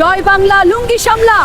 জয় Bangla লুঙ্গি সামলা।